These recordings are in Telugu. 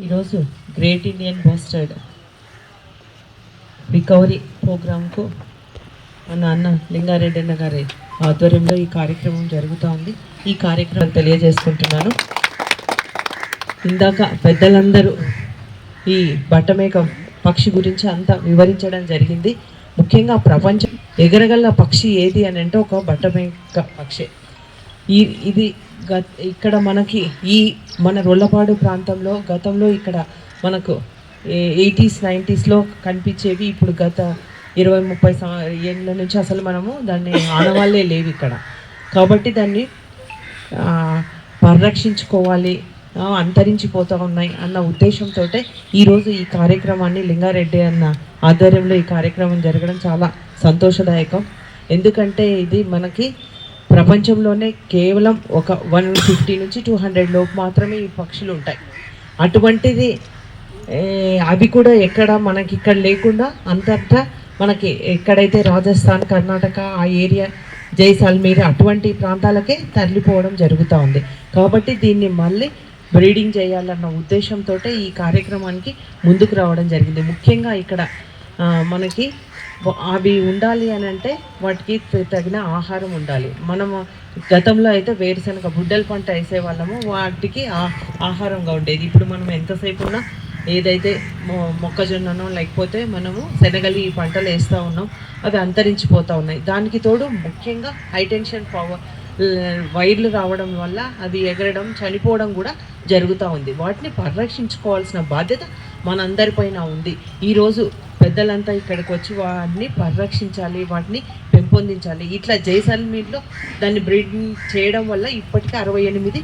ఈరోజు గ్రేట్ ఇండియన్ బస్టర్డ్ రికవరీ ప్రోగ్రాంకు మన అన్న లింగారెడ్డి అన్న గారి ఆధ్వర్యంలో ఈ కార్యక్రమం జరుగుతూ ఉంది. ఈ కార్యక్రమం తెలియజేసుకుంటున్నాను. ఇందాక పెద్దలందరూ ఈ బట్టమేక పక్షి గురించి అంతా వివరించడం జరిగింది. ముఖ్యంగా ప్రపంచం ఎగరగల పక్షి ఏది అని అంటే ఒక బట్టమేక పక్షి. ఈ ఇది గత ఇక్కడ మనకి ఈ మన రొల్లపాడు ప్రాంతంలో గతంలో ఇక్కడ మనకు ఎయిటీస్ నైంటీస్లో కనిపించేవి ఇప్పుడు గత ఇరవై ముప్పై సం ఏళ్ళ నుంచి అసలు మనము దాన్ని ఆనవాళ్ళే లేవు ఇక్కడ. కాబట్టి దాన్ని పరిరక్షించుకోవాలి అంతరించిపోతూ ఉన్నాయి అన్న ఉద్దేశంతో ఈరోజు ఈ కార్యక్రమాన్ని లింగారెడ్డి అన్న ఆధ్వర్యంలో ఈ కార్యక్రమం జరగడం చాలా సంతోషదాయకం. ఎందుకంటే ఇది మనకి ప్రపంచంలోనే కేవలం ఒక వన్ ఫిఫ్టీ నుంచి టూ హండ్రెడ్ లోపు మాత్రమే ఈ పక్షులు ఉంటాయి. అటువంటిది అవి కూడా ఎక్కడ మనకి ఇక్కడ లేకుండా అంతటా మనకి ఎక్కడైతే రాజస్థాన్ కర్ణాటక ఆ ఏరియా జైసల్మీర్ అటువంటి ప్రాంతాలకే తరలిపోవడం జరుగుతూ ఉంది. కాబట్టి దీన్ని మళ్ళీ బ్రీడింగ్ చేయాలన్న ఉద్దేశంతో ఈ కార్యక్రమానికి ముందుకు రావడం జరిగింది. ముఖ్యంగా ఇక్కడ మనకి అవి ఉండాలి అని అంటే వాటికి తగిన ఆహారం ఉండాలి. మనము గతంలో అయితే వేరుశనగ బుడ్డల పంట వేసే వాళ్ళము వాటికి ఆ ఆహారంగా ఉండేది. ఇప్పుడు మనం ఎంతసేపు ఉన్నా ఏదైతే మొ- మొక్కజొన్ననో లేకపోతే మనము శనగలు ఈ పంటలు వేస్తూ ఉన్నాం అవి అంతరించిపోతూ ఉన్నాయి. దానికి తోడు ముఖ్యంగా హైటెన్షన్ పవర్ వైర్లు రావడం వల్ల అది ఎగరడం చనిపోవడం కూడా జరుగుతూ ఉంది. వాటిని పరిరక్షించుకోవాల్సిన బాధ్యత మనందరిపైన ఉంది. ఈరోజు పెద్దలంతా ఇక్కడికి వచ్చి వాటిని పరిరక్షించాలి వాటిని పెంపొందించాలి. ఇట్లా జైసల్మీర్లో దాన్ని బ్రీడింగ్ చేయడం వల్ల ఇప్పటికీ అరవై ఎనిమిది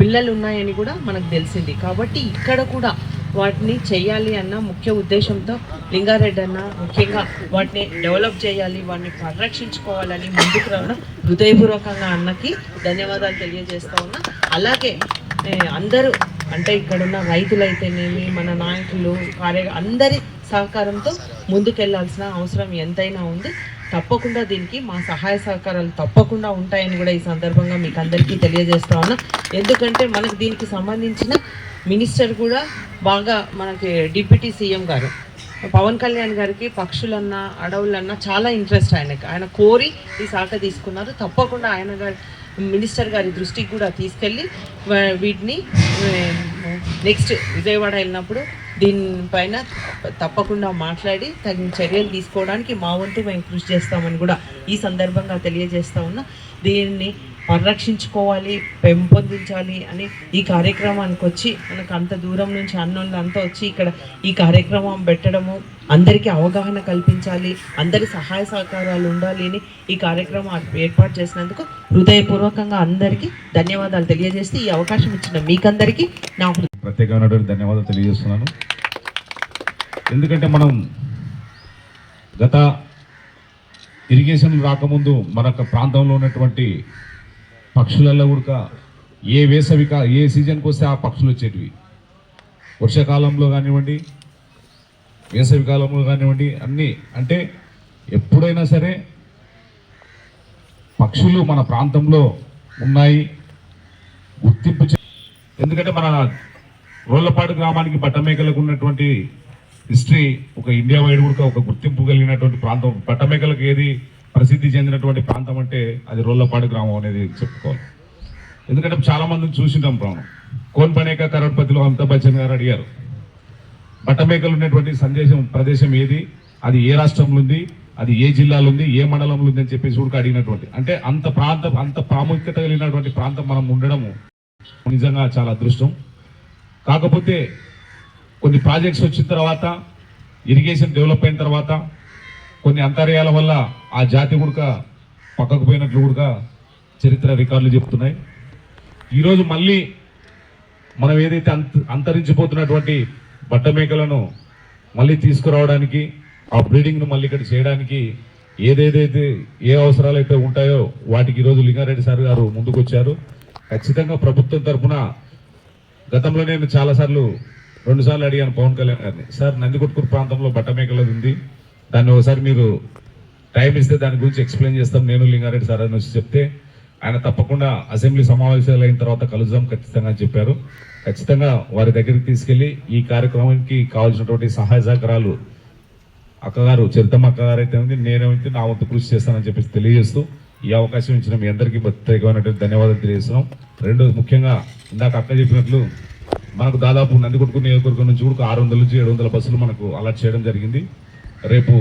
పిల్లలు ఉన్నాయని కూడా మనకు తెలిసింది. కాబట్టి ఇక్కడ కూడా వాటిని చేయాలి అన్న ముఖ్య ఉద్దేశంతో లింగారెడ్డి అన్న ముఖ్యంగా వాటిని డెవలప్ చేయాలి వాటిని పరిరక్షించుకోవాలని ముందుకు రావడం హృదయపూర్వకంగా అన్నకి ధన్యవాదాలు తెలియజేస్తా ఉన్నా. అలాగే అందరూ అంటే ఇక్కడున్న రైతులైతేనేమి మన నాయకులు కార్య అందరి సహకారంతో ముందుకెళ్ళాల్సిన అవసరం ఎంతైనా ఉంది. తప్పకుండా దీనికి మా సహాయ సహకారాలు తప్పకుండా ఉంటాయని కూడా ఈ సందర్భంగా మీకు అందరికీ తెలియజేస్తా ఉన్నా. ఎందుకంటే మనకు దీనికి సంబంధించిన మినిస్టర్ కూడా బాగా మనకి డిప్యూటీ సీఎం గారు. పవన్ కళ్యాణ్ గారికి పక్షులన్నా అడవులన్నా చాలా ఇంట్రెస్ట్ ఆయనకి. ఆయన కోరి ఈ శాఖ తీసుకున్నారు. తప్పకుండా ఆయన గారి మినిస్టర్ గారి దృష్టికి కూడా తీసుకెళ్ళి వీటిని నెక్స్ట్ విజయవాడ వెళ్ళినప్పుడు దీనిపైన తప్పకుండా మాట్లాడి తగిన చర్యలు తీసుకోవడానికి మా వంతు మేము కృషి చేస్తామని కూడా ఈ సందర్భంగా తెలియజేస్తా ఉన్నా. దీన్ని పరిరక్షించుకోవాలి పెంపొందించాలి అని ఈ కార్యక్రమానికి వచ్చి మనకు అంత దూరం నుంచి అన్నోళ్ళు అంతా వచ్చి ఇక్కడ ఈ కార్యక్రమం పెట్టడము అందరికీ అవగాహన కల్పించాలి అందరి సహాయ సహకారాలు ఉండాలి అని ఈ కార్యక్రమం ఏర్పాటు చేసినందుకు హృదయపూర్వకంగా అందరికీ ధన్యవాదాలు తెలియజేస్తే ఈ అవకాశం ఇచ్చిన మీకందరికీ నా ప్రత్యేకమైనటువంటి ధన్యవాదాలు తెలియజేస్తున్నాను. ఎందుకంటే మనం గత ఇరిగేషన్ రాకముందు మన ప్రాంతంలో ఉన్నటువంటి పక్షులలో కూడా ఏ వేసవి ఏ సీజన్కి వస్తే ఆ పక్షులు వచ్చేటివి. వర్షాకాలంలో కానివ్వండి వేసవి కాలంలో కానివ్వండి అన్నీ అంటే ఎప్పుడైనా సరే పక్షులు మన ప్రాంతంలో ఉన్నాయి. గుర్తింపు ఎందుకంటే మన రోళ్ళపాడు గ్రామానికి బట్టమేకలకు ఉన్నటువంటి హిస్టరీ ఒక ఇండియా వైడ్ కూడా ఒక గుర్తింపు కలిగినటువంటి ప్రాంతం. బట్టమేకలకు ఏది ప్రసిద్ధి చెందినటువంటి ప్రాంతం అంటే అది రోళ్ళపాడు గ్రామం అనేది చెప్పుకోవాలి. ఎందుకంటే చాలామందిని చూసినాం ప్రాణం కోన్ పనేక కరోడ్పతిలో అమితాబ్ బచ్చన్ గారు అడిగారు. బట్టమేకలు ఉన్నటువంటి సందేశం ప్రదేశం ఏది? అది ఏ రాష్ట్రంలో ఉంది? అది ఏ జిల్లాలో ఉంది? ఏ మండలంలో ఉంది అని చెప్పేసి కూడా అడిగినటువంటి. అంటే అంత ప్రాంతం అంత ప్రాముఖ్యత కలిగినటువంటి ప్రాంతం మనం ఉండడము నిజంగా చాలా అదృష్టం. కాకపోతే కొన్ని ప్రాజెక్ట్స్ వచ్చిన తర్వాత ఇరిగేషన్ డెవలప్ అయిన తర్వాత కొన్ని అంతర్యాల వల్ల ఆ జాతి కూడా పక్కకు పోయినట్లు కూడా చరిత్ర రికార్డులు చెప్తున్నాయి. ఈరోజు మళ్ళీ మనం ఏదైతే అంత అంతరించిపోతున్నటువంటి బట్ట మేకలను మళ్ళీ తీసుకురావడానికి ఆ బ్రీడింగ్ను మళ్ళీ ఇక్కడ చేయడానికి ఏదేదైతే ఏ అవసరాలు అయితే ఉంటాయో వాటికి ఈరోజు లింగారెడ్డి సార్ గారు ముందుకొచ్చారు. ఖచ్చితంగా ప్రభుత్వం తరఫున గతంలో నేను చాలాసార్లు రెండు సార్లు అడిగాను పవన్ కళ్యాణ్ గారిని సార్ నందికొట్కూరు ప్రాంతంలో బట్టమేకలది ఉంది. దాన్ని ఒకసారి మీరు టైం ఇస్తే దాని గురించి ఎక్స్ప్లెయిన్ చేస్తాం. నేను లింగారెడ్డి సార్ అని వచ్చి చెప్తే ఆయన తప్పకుండా అసెంబ్లీ సమావేశాలు అయిన తర్వాత కలుద్దాం ఖచ్చితంగా అని చెప్పారు. ఖచ్చితంగా వారి దగ్గరికి తీసుకెళ్ళి ఈ కార్యక్రమానికి కావాల్సినటువంటి సహాయ సహకారాలు అక్కగారు చరితమ్మ అక్కగారు అయితే ఉంది నేనేమైతే నా వంతు కృషి చేస్తానని చెప్పేసి తెలియజేస్తూ ఈ అవకాశం ఇచ్చిన మీ అందరికీ ప్రత్యేకమైనటువంటి ధన్యవాదాలు తెలియజేస్తున్నాం. రెండోది ముఖ్యంగా ఇందాక అక్క చెప్పినట్లు మనకు దాదాపు నందికొట్టుకు నియోజకవర్గం నుంచి కూడా ఆరు వందల నుంచి ఏడు వందల బస్సులు మనకు అలాట్ చేయడం జరిగింది. రేపు